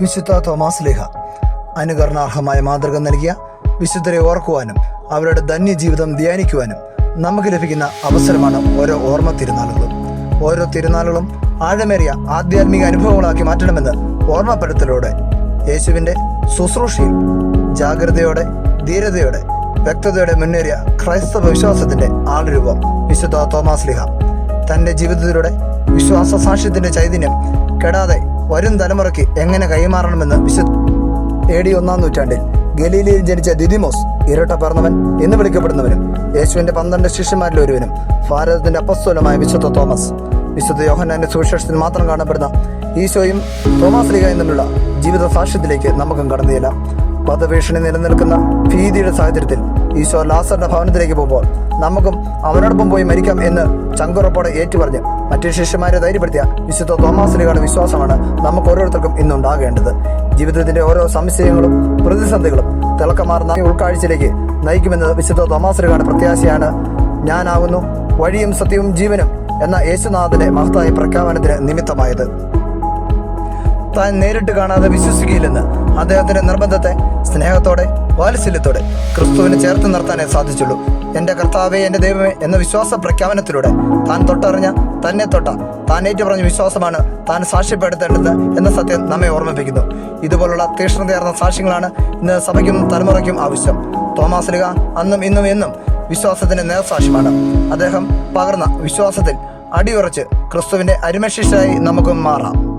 വിശുദ്ധ തോമാസ് ലേഖ. അനുകരണാർഹമായ മാതൃക നൽകിയ വിശുദ്ധരെ ഓർക്കുവാനും അവരുടെ ധന്യജീവിതം ധ്യാനിക്കുവാനും നമുക്ക് ലഭിക്കുന്ന അവസരമാണ് ഓരോ ഓർമ്മ തിരുനാളുകളും. ഓരോ തിരുനാളുകളും ആഴമേറിയ ആധ്യാത്മിക അനുഭവങ്ങളാക്കി മാറ്റണമെന്ന് ഓർമ്മപ്പെടുത്തലോടെ യേശുവിന്റെ ശുശ്രൂഷയിൽ ജാഗ്രതയോടെ ധീരതയോടെ വ്യക്തതയോടെ മുന്നേറിയ ക്രൈസ്തവ വിശ്വാസത്തിന്റെ ആൾരൂപം വിശുദ്ധ തോമാസ് ലിഹ തന്റെ ജീവിതത്തിലൂടെ വിശ്വാസ സാക്ഷ്യത്തിന്റെ ചൈതന്യം കെടാതെ വരും തലമുറയ്ക്ക് എങ്ങനെ കൈമാറണമെന്ന് വിശുദ്ധ എ ഡി ഒന്നാം നൂറ്റാണ്ടിൽ ഗലീലിയിൽ ജനിച്ച ദിദിമോസ് ഇരട്ട പറന്നവൻ എന്ന് വിളിക്കപ്പെടുന്നവനും യേശുവിന്റെ പന്ത്രണ്ട് ശിഷ്യന്മാരിൽ ഒരുവനും ഭാരതത്തിന്റെ അപസ്വലമായ വിശുദ്ധ തോമസ്. വിശുദ്ധ യോഹന്നാന്റെ സുവിശേഷത്തിൽ മാത്രം കാണപ്പെടുന്ന ഈശോയും തോമസ് ലീഗയും തമ്മിലുള്ള ജീവിത സാക്ഷ്യത്തിലേക്ക് നമുക്കും കടന്നുചെല്ലാം വധഭീഷണി നിലനിൽക്കുന്ന ഭീതിയുടെ സാഹചര്യത്തിൽ ഈശോ ലാസറിന്റെ ഭവനത്തിലേക്ക് പോകുമ്പോൾ നമുക്കും അവനോടൊപ്പം പോയി മരിക്കാം എന്ന് ചങ്കുറപ്പോടെ ഏറ്റുപറഞ്ഞ് മറ്റു ശിഷ്യന്മാരെ ധൈര്യപ്പെടുത്തിയ വിശുദ്ധ തോമാസിലിയുടെ വിശ്വാസമാണ് നമുക്ക് ഓരോരുത്തർക്കും ഇന്നുണ്ടാകേണ്ടത്. ജീവിതത്തിന്റെ ഓരോ സംശയങ്ങളും പ്രതിസന്ധികളും തിളക്കമാർന്ന ഉൾക്കാഴ്ചയിലേക്ക് നയിക്കുമെന്നത് വിശുദ്ധ തോമാസിലിയുടെ പ്രത്യാശയാണ്. ഞാനാകുന്നു വഴിയും സത്യവും ജീവനും എന്ന യേശുനാഥന്റെ മഹത്തായ പ്രഖ്യാപനത്തിന് നിമിത്തമായത്. താൻ നേരിട്ട് കാണാതെ വിശ്വസിക്കുകയില്ലെന്ന് അദ്ദേഹത്തിന്റെ നിർബന്ധത്തെ സ്നേഹത്തോടെ വാത്സല്യത്തോടെ ക്രിസ്തുവിനെ ചേർത്ത് നിർത്താനേ സാധിച്ചുള്ളൂ. എന്റെ കർത്താവേ എന്റെ ദൈവമേ എന്ന വിശ്വാസ പ്രഖ്യാപനത്തിലൂടെ താൻ തൊട്ടറിഞ്ഞ തന്നെ തൊട്ട താൻ ഏറ്റുപറഞ്ഞ വിശ്വാസമാണ് താൻ സാക്ഷ്യപ്പെടുത്തേണ്ടത് എന്ന സത്യം നമ്മെ ഓർമ്മിപ്പിക്കുന്നു. ഇതുപോലുള്ള തീക്ഷ്ണതയാർന്ന സാക്ഷ്യങ്ങളാണ് ഇന്ന് സഭയ്ക്കും തലമുറയ്ക്കും ആവശ്യം. തോമാസ് ലിഗ അന്നും ഇന്നും എന്നും വിശ്വാസത്തിന്റെ നേർസാക്ഷ്യമാണ്. അദ്ദേഹം പകർന്ന വിശ്വാസത്തിൽ അടിയുറച്ച് ക്രിസ്തുവിന്റെ അരിമശിഷ്ടായി നമുക്ക് മാറാം.